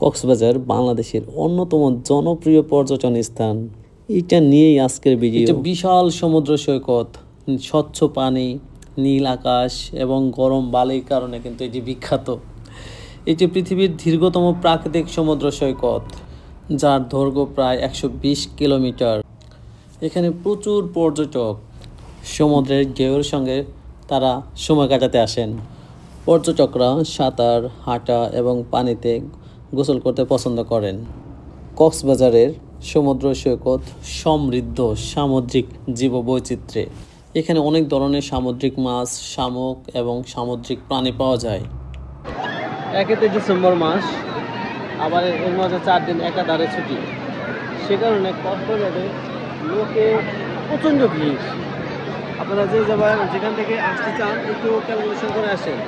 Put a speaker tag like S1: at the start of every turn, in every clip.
S1: কক্সবাজার বাংলাদেশের অন্যতম জনপ্রিয় পর্যটন স্থান। এটা নিয়েই আজকের ভিডিও বিশাল সমুদ্র সৈকত, স্বচ্ছ পানি, নীল আকাশ এবং গরম বালির কারণে কিন্তু এটি বিখ্যাত। এটি পৃথিবীর দীর্ঘতম প্রাকৃতিক সমুদ্র সৈকত, যার দৈর্ঘ্য প্রায় একশো বিশ কিলোমিটার। এখানে প্রচুর পর্যটক সমুদ্রের ঢেউয়ের সঙ্গে তারা সময় কাটাতে আসেন। পর্যটকরা সাঁতার, হাঁটা এবং পানিতে গোসল করতে পছন্দ করেন। কক্সবাজারের সমুদ্র সৈকত সমৃদ্ধ সামুদ্রিক জীববৈচিত্র্যে। এখানে অনেক ধরনের সামুদ্রিক মাছ, শামুক এবং সামুদ্রিক প্রাণী পাওয়া যায়। একেতে ডিসেম্বর মাস, আবার এর মাঝে চার দিন একাধারে ছুটি। সে কারণে কক্সবাজারে লোকে প্রচণ্ড ভিড়। আপনারা যে যাবার, যেখান থেকে আসতে চান, একটু ক্যালকুলেশন করে আসেন।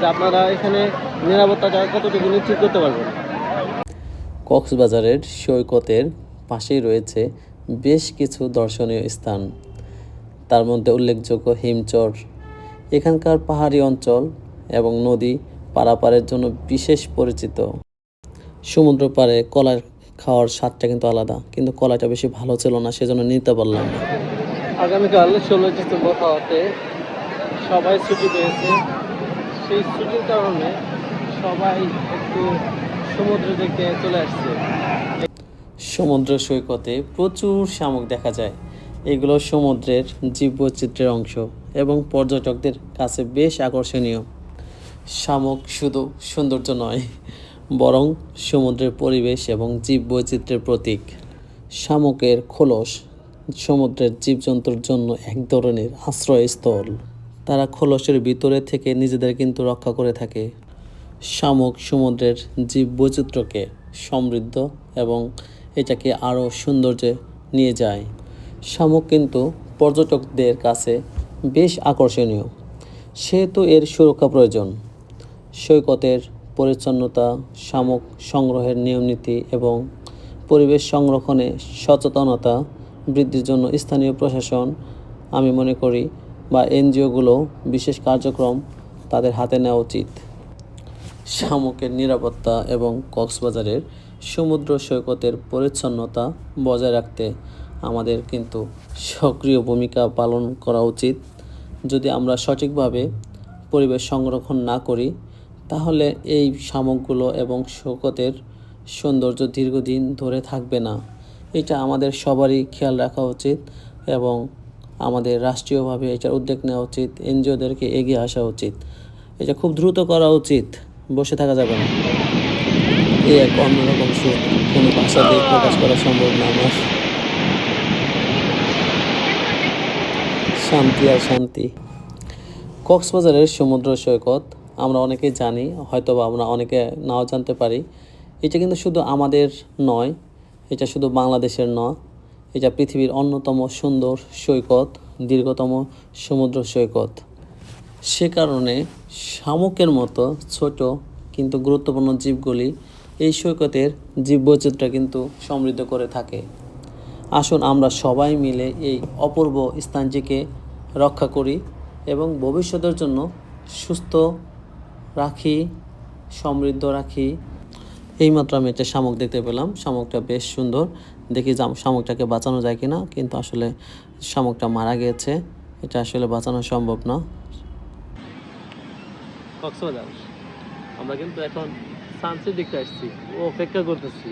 S1: যে আপনারা এখানে নিরাপত্তাটা কতটুকু নিশ্চিত করতে পারবেন। কক্সবাজারের সৈকতের পাশেই রয়েছে বেশ কিছু দর্শনীয় স্থান। তার মধ্যে উল্লেখযোগ্য হিমচর। এখানকার পাহাড়ি অঞ্চল এবং নদী পারাপারের জন্য বিশেষ পরিচিত। সমুদ্র পাড়ে কলা খাওয়ার স্বাদটা কিন্তু আলাদা কিন্তু কলাটা বেশি ভালো ছিল না সেজন্য নিতে পারলাম না। আগামীকাল ষোলোই ডিসেম্বর হওয়াতে সবাই ছুটি পেয়েছে। সেই ছুটির কারণে সবাই একটু সমুদ্র দেখতে চলে আসছে। সমুদ্র সৈকতে প্রচুর শামুক দেখা যায়। এগুলো সমুদ্রের জীববৈচিত্র্যের অংশ এবং পর্যটকদের কাছে বেশ আকর্ষণীয়। শামুক শুধু সৌন্দর্য নয়, বরং সমুদ্রের পরিবেশ এবং জীববৈচিত্র্যের প্রতীক। শামুকের খোলস সমুদ্রের জীবজন্তুর জন্য এক ধরনের আশ্রয়স্থল। তারা খোলসের ভিতরে থেকে নিজেদের কিন্তু রক্ষা করে থাকে। শামুক সমুদ্রের জীববৈচিত্র্যকে সমৃদ্ধ এবং এটাকে আরও সৌন্দর্যে নিয়ে যায়। শামুক কিন্তু পর্যটকদের কাছে বেশ আকর্ষণীয়। সেহেতু এর সুরক্ষা প্রয়োজন। সৈকতের পরিচ্ছন্নতা, শামুক সংগ্রহের নিয়মনীতি এবং পরিবেশ সংরক্ষণে সচেতনতা বৃদ্ধির জন্য স্থানীয় প্রশাসন, আমি মনে করি বা এনজিওগুলো বিশেষ কার্যক্রম তাদের হাতে নেওয়া উচিত। শামুকের নিরাপত্তা এবং কক্সবাজারের সমুদ্র সৈকতের পরিচ্ছন্নতা বজায় রাখতে আমাদের কিন্তু সক্রিয় ভূমিকা পালন করা উচিত। যদি আমরা সঠিকভাবে পরিবেশ সংরক্ষণ না করি, তাহলে এই শামুকগুলো এবং সৈকতের সৌন্দর্য দীর্ঘদিন ধরে থাকবে না। এটা আমাদের সবারই খেয়াল রাখা উচিত এবং আমাদের রাষ্ট্রীয়ভাবে এটার উদ্যোগ নেওয়া উচিত, এনজিওদেরকে এগিয়ে আসা উচিত। এটা খুব দ্রুত করা উচিত, বসে থাকা যাবে না। এই এক অন্যরকম সুখ, কোনো ভাষা দিয়ে প্রকাশ করা সম্ভব না আমার। শান্তি আর শান্তি। কক্সবাজারের সমুদ্র সৈকত, আমরা অনেকেই জানি হয়তো বা আমরা অনেকে নাও জানতে পারি। এটা কিন্তু শুধু আমাদের নয়, এটা শুধু বাংলাদেশের নয়। এটা পৃথিবীর অন্যতম সুন্দর সৈকত, দীর্ঘতম সমুদ্র সৈকত। সে কারণে শামুকের মতো ছোট কিন্তু গুরুত্বপূর্ণ জীবগুলি এই সৈকতের জীববৈচিত্র্য কিন্তু সমৃদ্ধ করে থাকে। আসুন আমরা সবাই মিলে এই অপূর্ব স্থানটিকে রক্ষা করি এবং ভবিষ্যতের জন্য সুস্থ রাখি, সমৃদ্ধ রাখি। এইমাত্র আমি একটা শামুক দেখতে পেলাম। শামুকটা বেশ সুন্দর। দেখি শামুকটাকে বাঁচানো যায় কিনা কিন্তু আসলে শামুকটা মারা গেছে। এটা আসলে বাঁচানো সম্ভব না। কক্সবাজার। আমরা কিন্তু এখন সানসেট দেখতে আসছি। ও অপেক্ষা করতেছি।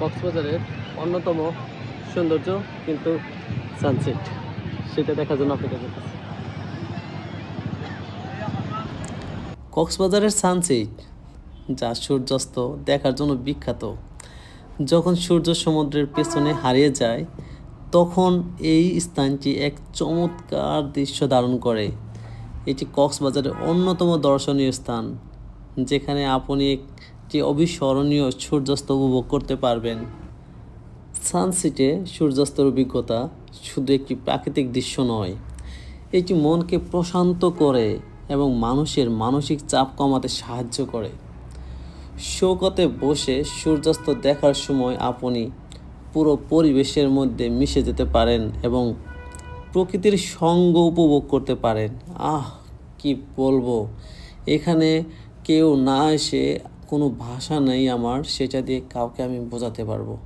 S1: কক্সবাজারের অন্যতম সৌন্দর্য কিন্তু সানসেট সেটা দেখার জন্য অপেক্ষা করতেছি। কক্সবাজারের সানসেট যা সূর্যাস্ত দেখার জন্য বিখ্যাত। যখন সূর্য সমুদ্রের পেছনে হারিয়ে যায়, তখন এই স্থানটি এক চমৎকার দৃশ্য ধারণ করে। এটি কক্সবাজারের অন্যতম দর্শনীয় স্থান, যেখানে আপনি একটি অবিস্মরণীয় সূর্যাস্ত উপভোগ করতে পারবেন। সানসিটে সূর্যাস্তের অভিজ্ঞতা শুধু একটি প্রাকৃতিক দৃশ্য নয়, এটি মনকে প্রশান্ত করে এবং মানুষের মানসিক চাপ কমাতে সাহায্য করে। শৌকতে বসে সূর্যাস্ত দেখার সময় আপনি পুরো পরিবেশের মধ্যে মিশে যেতে পারেন এবং প্রকৃতির সঙ্গ উপভোগ করতে পারেন। আহ, কি বলব? এখানে কেউ না এসে কোনো ভাষা নেই আমার, সেটা দিয়ে কাউকে আমি বোঝাতে পারব।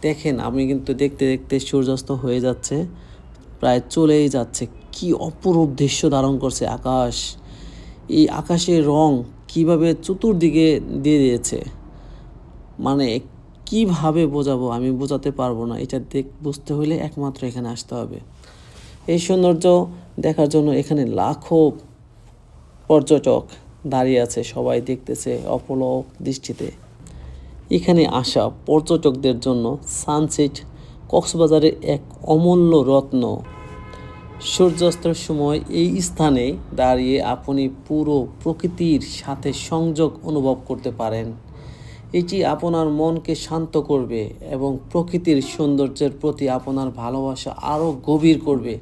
S1: দেখেন, আমি কিন্তু দেখতে দেখতে সূর্যাস্ত হয়ে যাচ্ছে, প্রায় চলেই যাচ্ছে। কি অপরূপ দৃশ্য ধারণ করছে আকাশ। এই আকাশের রং কীভাবে চতুর্দিকে দিয়ে দিয়েছে? মানে কীভাবে বোঝাবো? আমি বোঝাতে পারব না। এটা দেখ, বুঝতে হলে একমাত্র এখানে আসতে হবে। এই সৌন্দর্য দেখার জন্য এখানে লাখো পর্যটক দাঁড়িয়ে আছে। সবাই দেখতেছে অপলক দৃষ্টিতে। এখানে আসা পর্যটকদের জন্য সানসেট কক্সবাজারের এক অমূল্য রত্ন সূর্যাস্তের সময় এই স্থানে দাঁড়িয়ে আপনি পুরো প্রকৃতির সাথে সংযোগ অনুভব করতে পারেন। এটি আপনার মনকে শান্ত করবে এবং প্রকৃতির সৌন্দর্যের প্রতি আপনার ভালোবাসা আরও গভীর করবে।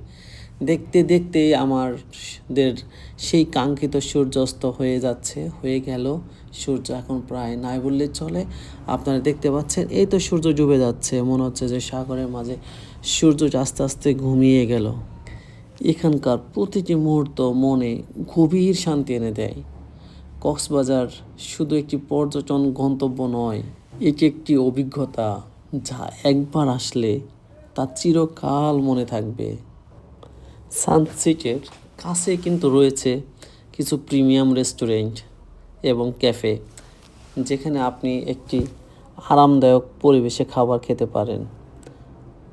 S1: দেখতে দেখতেই আমাদের সেই কাঙ্ক্ষিত সূর্যাস্ত হয়ে যাচ্ছে, হয়ে গেল। সূর্য এখন প্রায় নাই বললে চলে। আপনারা দেখতে পাচ্ছেন, এই তো সূর্য ডুবে যাচ্ছে। মনে হচ্ছে যে সাগরের মাঝে সূর্য আস্তে আস্তে ঘুমিয়ে গেল। এখানকার প্রতিটি মুহূর্ত মনে গভীর শান্তি এনে দেয়। কক্সবাজার শুধু একটি পর্যটন গন্তব্য নয়, এটি একটি অভিজ্ঞতা যা একবার আসলে তা চিরকাল মনে থাকবে। সানসিটের কাছে কিন্তু রয়েছে কিছু প্রিমিয়াম রেস্টুরেন্ট এবং ক্যাফে, যেখানে আপনি একটি আরামদায়ক পরিবেশে খাবার খেতে পারেন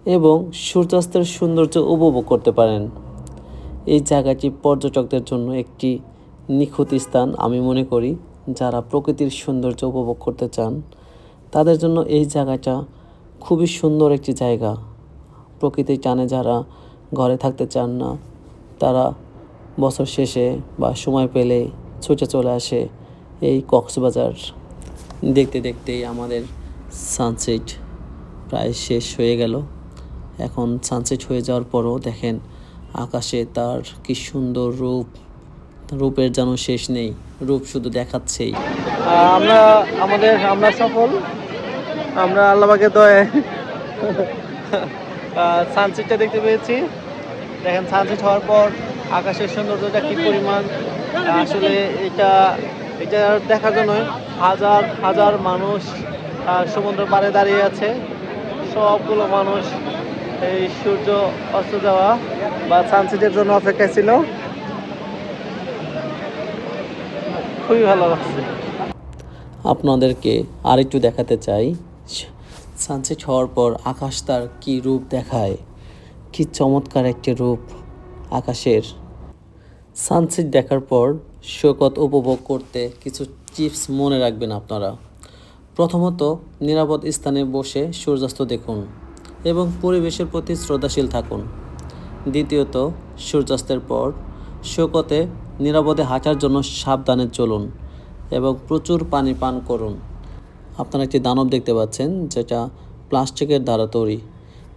S1: এবং সূর্যাস্তের সৌন্দর্য উপভোগ করতে পারেন। এই জায়গাটি পর্যটকদের জন্য একটি নিখুঁত স্থান, আমি মনে করি। যারা প্রকৃতির সৌন্দর্য উপভোগ করতে চান, তাদের জন্য এই জায়গাটা খুবই সুন্দর একটি জায়গা। প্রকৃতির টানে যারা ঘরে থাকতে চান না, তারা বছর শেষে বা সময় পেলে ছুটে চলে আসে এই কক্সবাজার। দেখতে দেখতেই আমাদের সানসেট প্রায় শেষ হয়ে গেল। এখন সানসেট হয়ে যাওয়ার পরও দেখেন আকাশে তার কি সুন্দর রূপ, রূপের যেন শেষ নেই, রূপ শুধু দেখাচ্ছেই।
S2: আমরা, আমাদের, আমরা সফল, আমরা আল্লাহবাকে দয়ে। সানসেটটা দেখতে পেয়েছি। দেখেন সানসেট হওয়ার পর আকাশের সৌন্দর্যটা কি পরিমাণ? আসলে এটা এটা দেখার জন্য হাজার হাজার মানুষ সমুদ্র পাড়ে দাঁড়িয়ে আছে। সবগুলো মানুষ এই সূর্য অস্ত যাওয়া বা সানসেটের জন্য অপেক্ষায় ছিল। খুবই ভালো লাগছে।
S1: আপনাদেরকে আরেকটু দেখাতে চাই। সানসেট হওয়ার পর আকাশ তার কি রূপ দেখায়? কি চমৎকার একটি রূপ আকাশের। সানসেট দেখার পর সৈকত উপভোগ করতে কিছু চিপস মনে রাখবেন আপনারা। প্রথমত নিরাপদ স্থানে বসে সূর্যাস্ত দেখুন এবং পরিবেশের প্রতি শ্রদ্ধাশীল থাকুন। দ্বিতীয়ত, সূর্যাস্তের পর শোকতে নিরাপদে হাঁটার জন্য সাবধানে চলুন এবং প্রচুর পানি পান করুন। আপনারা একটি দানব দেখতে পাচ্ছেন, যেটা প্লাস্টিকের দ্বারা তৈরি।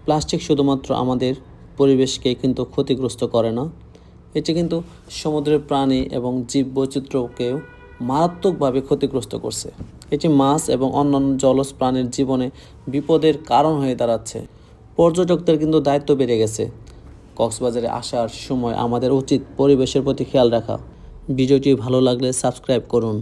S1: প্লাস্টিক শুধুমাত্র আমাদের পরিবেশকে কিন্তু ক্ষতিগ্রস্ত করে না, এটি কিন্তু সমুদ্রের প্রাণী এবং জীব বৈচিত্র্যকেও মারাত্মকভাবে ক্ষতিগ্রস্ত করছে। এটি মাছ এবং অন্যান্য জলজ প্রাণীর জীবনে বিপদের কারণ হয়ে দাঁড়াচ্ছে। পর্যটকদের কিন্তু দায়িত্ব বেড়ে গেছে। কক্সবাজারে আসার সময় আমাদের উচিত পরিবেশের প্রতি খেয়াল রাখা। ভিডিওটি ভালো লাগলে সাবস্ক্রাইব করুন।